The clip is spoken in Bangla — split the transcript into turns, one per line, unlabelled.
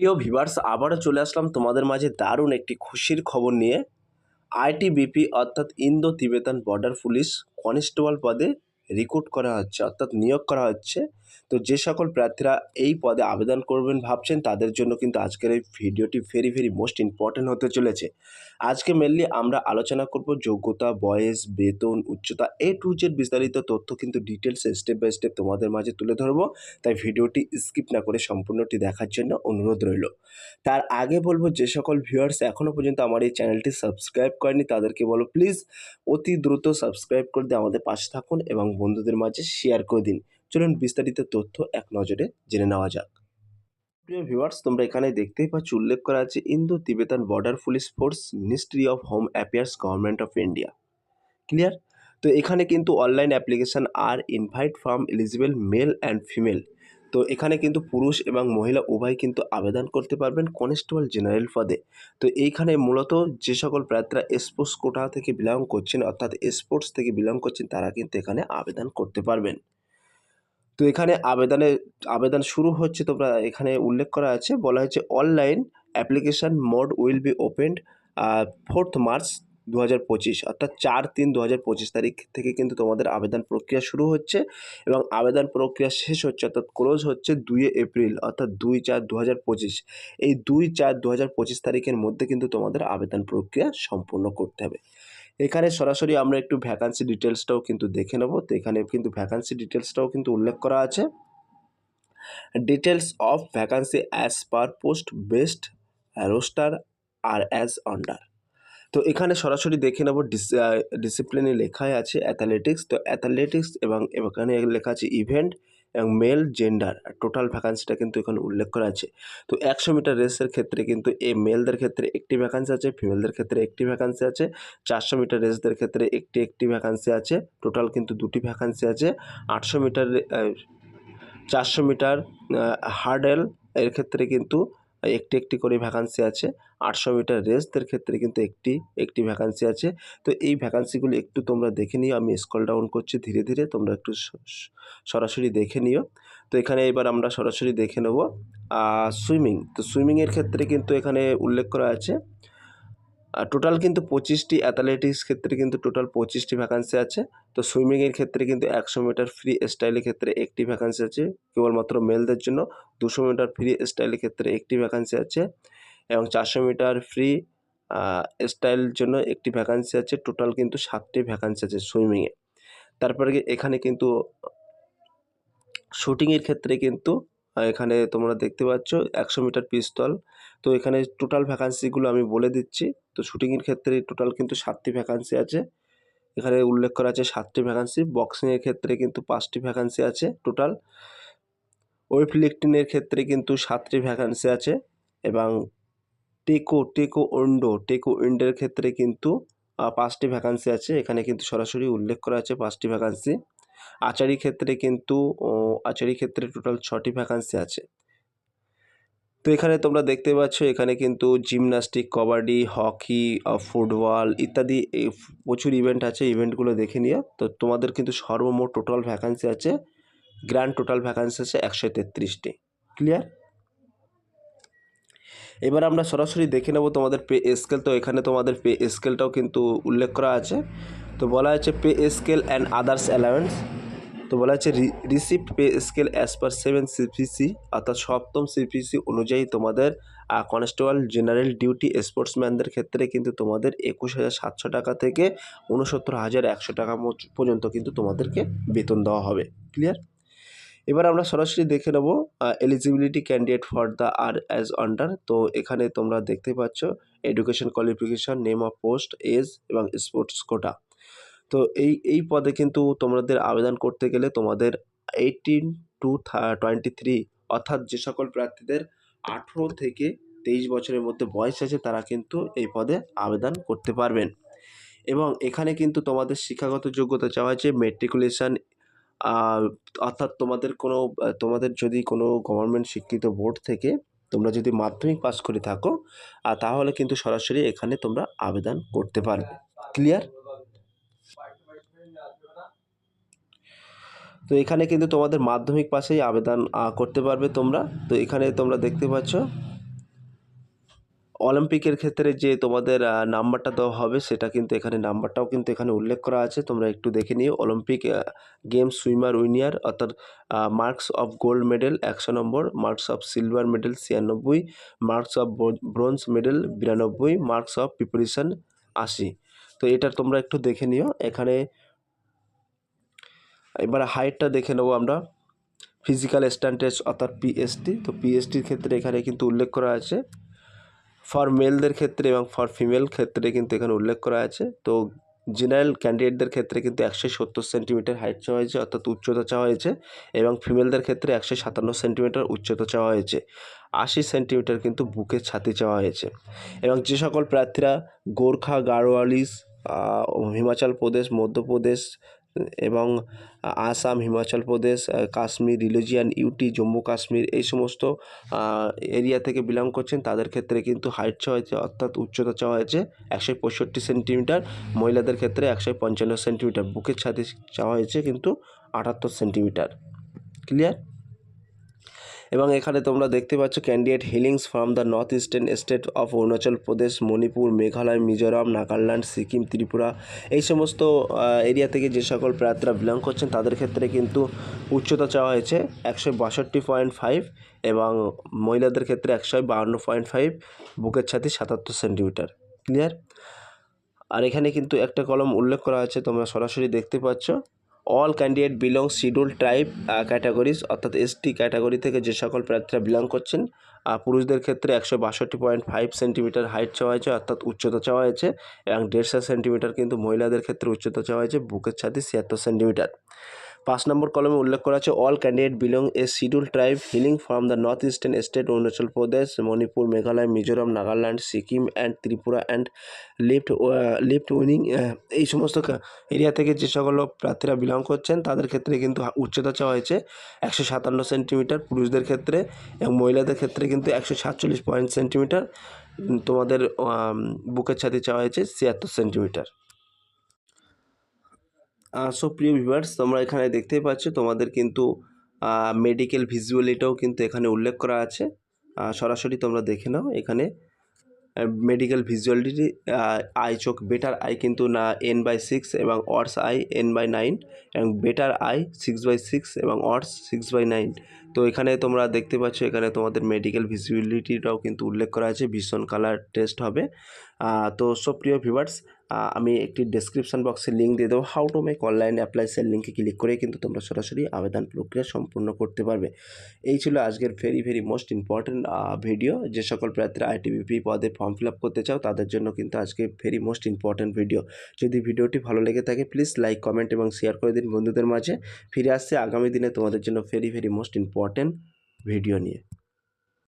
প্রিয় ভিভার্স আবারও চলে আসলাম তোমাদের মাঝে দারুণ একটি খুশির খবর নিয়ে। আইটিবিপি অর্থাৎ Indo Tibetan border police constable পদে রিক্রুট করা হচ্ছে, অর্থাৎ নিয়োগ করা হচ্ছে। তো যে সকল প্রার্থীরা এই পদে আবেদন করবেন ভাবছেন, তাদের জন্য কিন্তু আজকের এই ভিডিওটি ভেরি ভেরি মোস্ট ইম্পর্ট্যান্ট হতে চলেছে। আজকে মেনলি আমরা আলোচনা করব যোগ্যতা, বয়স, বেতন, উচ্চতা এ টু জেড বিস্তারিত তথ্য কিন্তু ডিটেলসে স্টেপ বাই স্টেপ তোমাদের মাঝে তুলে ধরবো। তাই ভিডিওটি স্কিপ না করে সম্পূর্ণটি দেখার জন্য অনুরোধ রইল। তার আগে বলব, যে সকল ভিউয়ার্স এখনও পর্যন্ত আমার এই চ্যানেলটি সাবস্ক্রাইব করেনি, তাদেরকে বলো প্লিজ অতি দ্রুত সাবস্ক্রাইব করে দিয়ে আমাদের পাশে থাকুন এবং বন্ধুদের মাঝে শেয়ার করে দিন। চলুন বিস্তারিত তথ্য এক নজরে জেনে নেওয়া যাক। প্রিয় ভিউয়ার্স তোমরা এখানে দেখতেই পাচ্ছ, উল্লেখ করা আছে Indo Tibetan border police force ministry of home affairs government of India clear তো এখানে কিন্তু online application R invite from eligible male and female তো এখানে কিন্তু পুরুষ এবং মহিলা উভয় কিন্তু আবেদন করতে পারবেন কনস্টেবল জেনারেল পদে। তো এইখানে মূলত যে সকল প্রার্থীরা স্পোর্টস কোটা থেকে বিলং করছেন, অর্থাৎ স্পোর্টস থেকে বিলং করছেন, তারা কিন্তু এখানে আবেদন করতে পারবেন। তো এখানে আবেদনে, আবেদন শুরু হচ্ছে তোমরা এখানে উল্লেখ করা আছে। বলা হয়েছে online application mode will be opened fourth March দু হাজার পঁচিশ, অর্থাৎ চার তিন দু হাজার পঁচিশ তারিখ থেকে কিন্তু তোমাদের আবেদন প্রক্রিয়া শুরু হচ্ছে এবং আবেদন প্রক্রিয়া শেষ হচ্ছে, অর্থাৎ ক্লোজ হচ্ছে দুই এপ্রিল, অর্থাৎ দুই চার দু হাজার পঁচিশ। এই দুই চার দু হাজার পঁচিশ তারিখের মধ্যে কিন্তু তোমাদের আবেদন প্রক্রিয়া সম্পূর্ণ করতে হবে। এখানে সরাসরি আমরা একটু ভ্যাকান্সি ডিটেলসটাও কিন্তু দেখে নেব। তো এখানে কিন্তু ভ্যাকান্সি ডিটেলসটাও কিন্তু উল্লেখ করা আছে। Details of vacancy as per post best roster R as under তো এখানে সরাসরি দেখে নেব ডিসিপ্লিনে লেখাই আছে অ্যাথলেটিক্স তো অ্যাথলেটিক্স এবং এখানে লেখা আছে ইভেন্ট এবং মেল জেন্ডার টোটাল ভ্যাকান্সিটা কিন্তু এখানে উল্লেখ করা আছে। তো একশো মিটার রেসের ক্ষেত্রে কিন্তু এই মেলদের ক্ষেত্রে একটি ভ্যাকান্সি আছে ফিমেলদের ক্ষেত্রে একটি ভ্যাকান্সি আছে, চারশো মিটার রেসদের ক্ষেত্রে একটি একটি ভ্যাকান্সি আছে টোটাল কিন্তু দুটি ভ্যাকান্সি আছে। আটশো মিটার চারশো মিটার হার্ডেল এর ক্ষেত্রে কিন্তু একটি একটি করে ভ্যাকান্সি আছে। আটশো মিটার রেসদের ক্ষেত্রে কিন্তু একটি একটি ভ্যাকান্সি আছে। তো এই ভ্যাকান্সিগুলি একটু তোমরা দেখে নিও। আমি স্কল ডাউন করছি ধীরে ধীরে। তোমরা একটু সরাসরি দেখে নিও। তো এখানে এবার আমরা সরাসরি দেখে নেব সুইমিং তো সুইমিংয়ের ক্ষেত্রে কিন্তু এখানে উল্লেখ করা আছে টোটাল কিন্তু পঁচিশটি অ্যাথলেটিক্স ক্ষেত্রে কিন্তু টোটাল পঁচিশটি ভ্যাকান্সি আছে। তো সুইমিংয়ের ক্ষেত্রে কিন্তু একশো মিটার ফ্রি স্টাইলের ক্ষেত্রে একটি ভ্যাকান্সি আছে, কেবলমাত্র মেলদের জন্য। দুশো মিটার ফ্রি স্টাইলের ক্ষেত্রে একটি ভ্যাকান্সি আছে এবং চারশো মিটার ফ্রি স্টাইল জন্য একটি ভ্যাকান্সি আছে। টোটাল কিন্তু সাতটি ভ্যাকান্সি আছে সুইমিংয়ে তারপরে এখানে কিন্তু শুটিংয়ের ক্ষেত্রে কিন্তু এখানে তোমরা দেখতে পাচ্ছ একশো মিটার পিস্তল। তো এখানে টোটাল ভ্যাকান্সিগুলো আমি বলে দিচ্ছি। তো শুটিংয়ের ক্ষেত্রে টোটাল কিন্তু সাতটি ভ্যাকান্সি আছে। এখানে উল্লেখ করা আছে সাতটি ভ্যাকান্সি বক্সিংয়ের ক্ষেত্রে কিন্তু পাঁচটি ভ্যাকান্সি আছে টোটাল ওয়েট লিফটিংয়ের ক্ষেত্রে কিন্তু সাতটি ভ্যাকান্সি আছে এবং টেকো টেকো উইন্ডো টেকো উইন্ডোর ক্ষেত্রে কিন্তু পাঁচটি ভ্যাকান্সি আছে। এখানে কিন্তু সরাসরি উল্লেখ করা আছে পাঁচটি ভ্যাকান্সি আচারি ক্ষেত্রে কিন্তু আচারি ক্ষেত্রে টোটাল ছটি ভ্যাকান্সি আছে। তো এখানে তোমরা দেখতে পাচ্ছ, এখানে কিন্তু জিমনাস্টিক কবাডি, হকি ফুটবল ইত্যাদি প্রচুর ইভেন্ট আছে ইভেন্টগুলো দেখে নিও। তো তোমাদের কিন্তু সর্বমোট টোটাল ভ্যাকান্সি আছে গ্র্যান্ড টোটাল ভ্যাকান্সি আছে একশো তেত্রিশটি। ক্লিয়ার এবার আমরা সরাসরি দেখে নেব তোমাদের পে স্কেল তো এখানে তোমাদের পে স্কেলটাও কিন্তু উল্লেখ করা আছে। তো বলা আছে pay scale and others allowance তো বলা হচ্ছে receipt pay scale as per seven CPC অর্থাৎ সপ্তম সিপিসি অনুযায়ী তোমাদের কনস্টেবল জেনারেল ডিউটি স্পোর্টসম্যানদের ক্ষেত্রে কিন্তু তোমাদের একুশ হাজার সাতশো টাকা থেকে উনসত্তর হাজার একশো টাকা পর্যন্ত কিন্তু তোমাদেরকে বেতন দেওয়া হবে। ক্লিয়ার এবার আমরা সরাসরি দেখে নেব eligibility candidate for the R as under তো এখানে তোমরা দেখতে পাচ্ছ education qualification name of post age এবং স্পোর্টস কোটা তো এই এই পদে কিন্তু তোমাদের আবেদন করতে গেলে তোমাদের এইটিন টু টোয়েন্টি থ্রি অর্থাৎ যে সকল প্রার্থীদের আঠেরো থেকে তেইশ বছরের মধ্যে বয়স আছে, তারা কিন্তু এই পদে আবেদন করতে পারবেন। এবং এখানে কিন্তু তোমাদের শিক্ষাগত যোগ্যতা চাওয়া হয়েছে মেট্রিকুলেশান অর্থাৎ তোমাদের কোনো, তোমাদের যদি কোনো গভর্নমেন্ট স্বীকৃত বোর্ড থেকে তোমরা যদি মাধ্যমিক পাস করে থাকো তাহলে কিন্তু সরাসরি এখানে তোমরা আবেদন করতে পারবে। ক্লিয়ার তো এখানে কিন্তু তোমাদের মাধ্যমিক পাশেই আবেদন করতে পারবে তোমরা। তো এখানে তোমরা দেখতে পাচ্ছ, অলিম্পিকের ক্ষেত্রে যে তোমাদের নাম্বারটা দেওয়া হবে, সেটা কিন্তু এখানে, নাম্বারটাও কিন্তু এখানে উল্লেখ করা আছে। তোমরা একটু দেখে নিও। অলিম্পিক গেম সুইমার উইনিয়ার, অর্থাৎ মার্কস অফ গোল্ড মেডেল একশো নম্বর, মার্কস অফ সিলভার মেডেল ছিয়ানব্বই, মার্কস অফ ব্রোঞ্জ মেডেল বিরানব্বই, মার্কস অফ প্রিপারেশন আশি। তো এটা তোমরা একটু দেখে নিও। এখানে এবার হাইটটা দেখে নেব আমরা। ফিজিক্যাল স্ট্যান্ডার্ড অর্থাৎ পিএসটি তো পিএসটির ক্ষেত্রে এখানে কিন্তু উল্লেখ করা আছে। ফর মেলদের ক্ষেত্রে এবং ফর ফিমেল ক্ষেত্রে কিন্তু এখানে উল্লেখ করা আছে। তো জেনারেল ক্যান্ডিডেটদের ক্ষেত্রে কিন্তু একশো সত্তর সেন্টিমিটার হাইট চাওয়া হয়েছে, অর্থাৎ উচ্চতা চাওয়া হয়েছে। এবং ফিমেলদের ক্ষেত্রে একশো সাতান্ন সেন্টিমিটার উচ্চতা চাওয়া হয়েছে। আশি সেন্টিমিটার কিন্তু বুকের ছাতি চাওয়া হয়েছে। এবং যে সকল প্রার্থীরা গোর্খা গাড়োয়ালিস হিমাচল প্রদেশ, মধ্যপ্রদেশ এবং আসাম, হিমাচল প্রদেশ কাশ্মীর, রিলিজিয়ান, ইউটি, জম্মু, কাশ্মীর এই সমস্ত এরিয়া থেকে বিলং করছেন। তাদের ক্ষেত্রে কিন্তু হাইট চাওয়া হয়েছে, অর্থাৎ উচ্চতা চাওয়া হয়েছে, একশো পঁয়ষট্টি সেন্টিমিটার মহিলাদের ক্ষেত্রে একশো পঞ্চান্ন সেন্টিমিটার বুকের ছাদে চাওয়া হয়েছে কিন্তু আটাত্তর সেন্টিমিটার ক্লিয়ার এবং এখানে তোমরা দেখতে পাচ্ছ candidate hailing from the north eastern state of Arunachal Pradesh Manipur Meghalaya Mizoram Nagaland Sikkim Tripura এই সমস্ত এরিয়া থেকে যে সকল প্রার্থীরা বিলং করছেন তাদের ক্ষেত্রে কিন্তু উচ্চতা চাওয়া হয়েছে একশো বাষট্টি পয়েন্ট ফাইভ এবং মহিলাদের ক্ষেত্রে একশো বাহান্ন পয়েন্ট ফাইভ বুকের ছাতি সাতাত্তর সেন্টিমিটার। ক্লিয়ার আর এখানে কিন্তু একটা কলম উল্লেখ করা আছে তোমরা সরাসরি দেখতে পাচ্ছ। All candidate belong schedule tribe categories অর্থাৎ এসটি ক্যাটাগরি থেকে যে সকল প্রার্থীরা বিলং করছেন পুরুষদের ক্ষেত্রে একশো বাষট্টি পয়েন্ট ফাইভ সেন্টিমিটার হাইট চাওয়া হয়েছে, অর্থাৎ উচ্চতা চাওয়া হয়েছে, এবং দেড়শো সেন্টিমিটার কিন্তু মহিলাদের ক্ষেত্রে উচ্চতা চাওয়া হয়েছে, বুকের ছাতি ছিয়াত্তর সেন্টিমিটার পাঁচ নম্বর কলমে উল্লেখ করা আছে all candidate belong a schedule tribe hailing from the north eastern state Arunachal Pradesh Manipur Meghalaya Mizoram Nagaland Sikkim and Tripura and lift lift winning এই সমস্ত এরিয়া থেকে যে সকল প্রার্থীরা বিলং করছেন, তাদের ক্ষেত্রে কিন্তু উচ্চতা চাওয়া হয়েছে একশো সাতান্ন সেন্টিমিটার, পুরুষদের ক্ষেত্রে এবং মহিলাদের ক্ষেত্রে কিন্তু একশো সাতচল্লিশ পয়েন্ট সেন্টিমিটার তোমাদের বুকের ছাতি চাওয়া হয়েছে ছিয়াত্তর সেন্টিমিটার। সো প্রিয় ভিভার্স তোমরা এখানে দেখতেই পাচ্ছ, তোমাদের কিন্তু মেডিকেল ভিজুয়ালিটাও কিন্তু এখানে উল্লেখ করা আছে। সরাসরি তোমরা দেখে নাও, এখানে মেডিকেল ভিজুয়ালিটি আই চোখ বেটার আই কিন্তু না এন বাই সিক্স এবং worse eye N by nine এবং better eye six by six এবং অর্স সিক্স বাই নাইন তো এখানে তোমরা দেখতে পাচ্ছ, এখানে তোমাদের মেডিকেল ভিজিবিলিটিটাও কিন্তু উল্লেখ করা আছে, ভীষণ কালার টেস্ট হবে। তো সব প্রিয় ভিভার্স আমি একটি ডেসক্রিপশান বক্সে লিঙ্ক দিয়ে দেবো। হাউ টু মেক অনলাইন অ্যাপ্লাইসের লিঙ্কে ক্লিক করে কিন্তু তোমরা সরাসরি আবেদন প্রক্রিয়া সম্পূর্ণ করতে পারবে। এই ছিল আজকের very very most important video যে সকল প্রার্থীরা আইটিবিপি পদে ফর্ম ফিল আপ করতে চাও, তাদের জন্য কিন্তু আজকে ভেরি মোস্ট ইম্পর্টেন্ট ভিডিও যদি ভিডিওটি ভালো লেগে থাকে প্লিজ লাইক কমেন্ট এবং শেয়ার করে দিন বন্ধুদের মাঝে। ফিরে আসছে আগামী দিনে তোমাদের জন্য very very most important video নিয়ে।